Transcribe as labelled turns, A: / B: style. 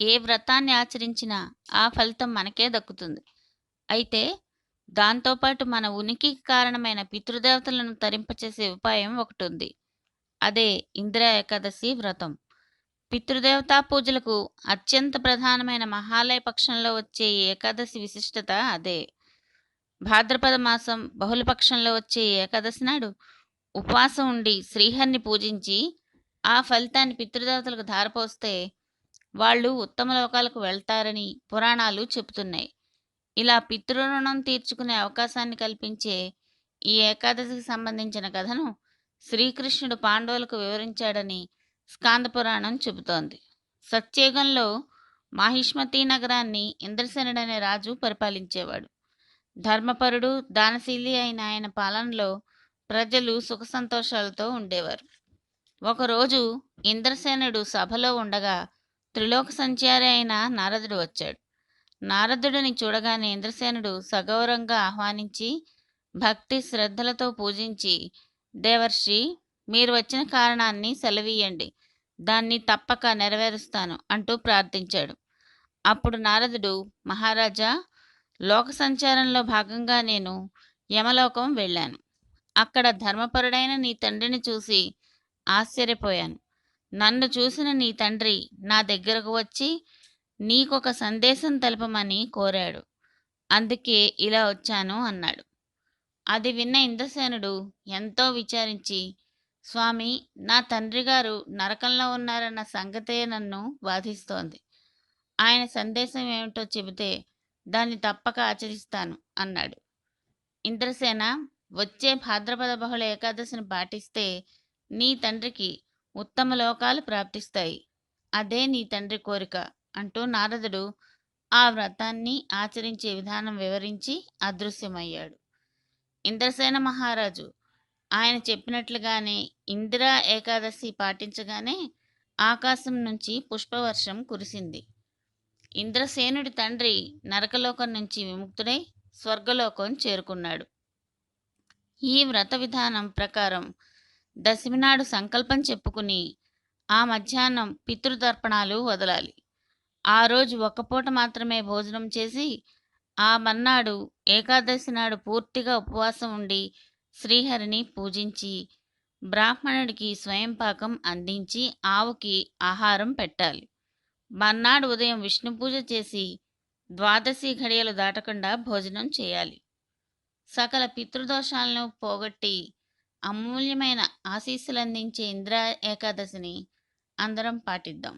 A: ఏ వ్రతాన్ని ఆచరించినా ఆ ఫలితం మనకే దక్కుతుంది. అయితే దాంతోపాటు మన ఉనికికి కారణమైన పితృదేవతలను తరింపచేసే ఉపాయం ఒకటి ఉంది అదే ఇందిర ఏకాదశి వ్రతం. పితృదేవతా పూజలకు అత్యంత ప్రధానమైన మహాలయ పక్షంలో వచ్చే ఏకాదశి విశిష్టత అదే. భాద్రపద మాసం బహుళపక్షంలో వచ్చే ఏకాదశి నాడు ఉపవాసం ఉండి శ్రీహరిని పూజించి ఆ ఫలితాన్ని పితృదేవతలకు ధారపోస్తే వాళ్ళు ఉత్తమ లోకాలకు వెళ్తారని పురాణాలు చెబుతున్నాయి. ఇలా పితృరుణం తీర్చుకునే అవకాశాన్ని కల్పించే ఈ ఏకాదశికి సంబంధించిన కథను శ్రీకృష్ణుడు పాండవులకు వివరించాడని స్కాంద పురాణం చెబుతోంది. సత్యయుగంలో మాహిష్మతి నగరాన్ని ఇంద్రసేనుడనే రాజు పరిపాలించేవాడు. ధర్మపరుడు దానశీలి అయిన ఆయన పాలనలో ప్రజలు సుఖ సంతోషాలతో ఉండేవారు. ఒకరోజు ఇంద్రసేనుడు సభలో ఉండగా త్రిలోక సంచారి అయిన నారదుడు వచ్చాడు. నారదుడిని చూడగానే ఇంద్రసేనుడు సగౌరవంగా ఆహ్వానించి భక్తి శ్రద్ధలతో పూజించి దేవర్షి మీరు వచ్చిన కారణాన్ని సెలవీయండి దాన్ని తప్పక నెరవేరుస్తాను అంటూ ప్రార్థించాడు. అప్పుడు నారదుడు మహారాజా లోక సంచారంలో భాగంగా నేను యమలోకం వెళ్ళాను. అక్కడ ధర్మపరుడైన నీ తండ్రిని చూసి ఆశ్చర్యపోయాను. నన్ను చూసిన నీ తండ్రి నా దగ్గరకు వచ్చి నీకొక సందేశం తెలపమని కోరాడు. అందుకే ఇలా వచ్చాను అన్నాడు. అది విన్న ఇంద్రసేనుడు ఎంతో విచారించి స్వామి నా తండ్రి గారు నరకంలో ఉన్నారన్న సంగతే నన్ను బాధిస్తోంది. ఆయన సందేశం ఏమిటో చెబితే దాన్ని తప్పక ఆచరిస్తాను అన్నాడు. ఇంద్రసేన వచ్చే భాద్రపద బహుళ ఏకాదశిని పాటిస్తే నీ తండ్రికి ఉత్తమ లోకాలు ప్రాప్తిస్తాయి. అదే నీ తండ్రి కోరిక. అంటూ నారదుడు ఆ వ్రతాన్ని ఆచరించే విధానం వివరించి అదృశ్యమయ్యాడు. ఇంద్రసేన మహారాజు ఆయన చెప్పినట్లుగానే ఇందిరా ఏకాదశి పాటించగానే ఆకాశం నుంచి పుష్పవర్షం కురిసింది. ఇంద్రసేనుడి తండ్రి నరకలోకం నుంచి విముక్తుడై స్వర్గలోకం చేరుకున్నాడు. ఈ వ్రత విధానం ప్రకారం దశమినాడు సంకల్పం చెప్పుకుని ఆ మధ్యాహ్నం పితృతర్పణాలు వదలాలి. ఆ రోజు ఒక్కపూట మాత్రమే భోజనం చేసి ఆ మన్నాడు ఏకాదశి నాడు పూర్తిగా ఉపవాసం ఉండి శ్రీహరిని పూజించి బ్రాహ్మణుడికి స్వయం పాకం అందించి ఆవుకి ఆహారం పెట్టాలి. మర్నాడు ఉదయం విష్ణు పూజ చేసి ద్వాదశి ఘడియలు దాటకుండా భోజనం చేయాలి. సకల పితృదోషాలను పోగొట్టి అమూల్యమైన ఆశీస్సులు అందించే ఇంద్ర ఏకాదశిని అందరం పాటిద్దాం.